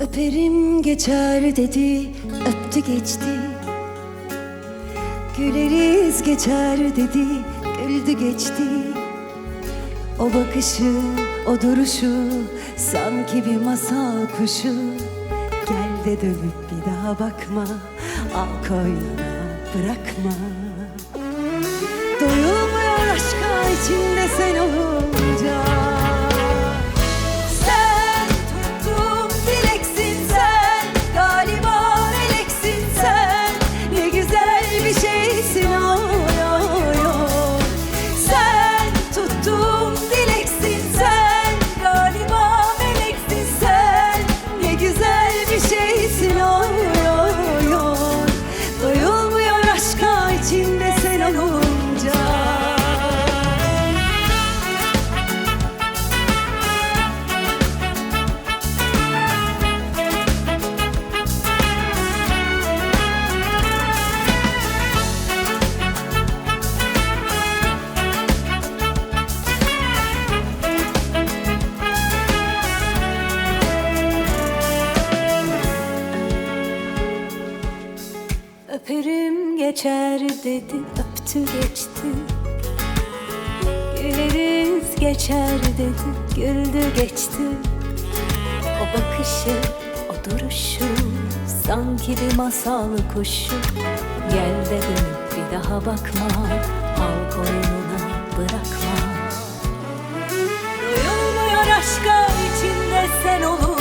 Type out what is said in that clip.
Öperim geçer dedi, öptü geçti. Güleriz geçer dedi, güldü geçti. O bakışı, o duruşu sanki bir masal kuşu. Gel de dönüp bir daha bakma, al koynuna bırakma. Doyulmuyor aşka içinde sen olunca Öperim geçer dedi öptü geçti. Güleriz geçer dedi güldü geçti. O bakışı o duruşu sanki bir masal kuşu. Gel de dönüp bir daha bakma al koynuna bırakma. Doyulmuyor aşka içinde sen olur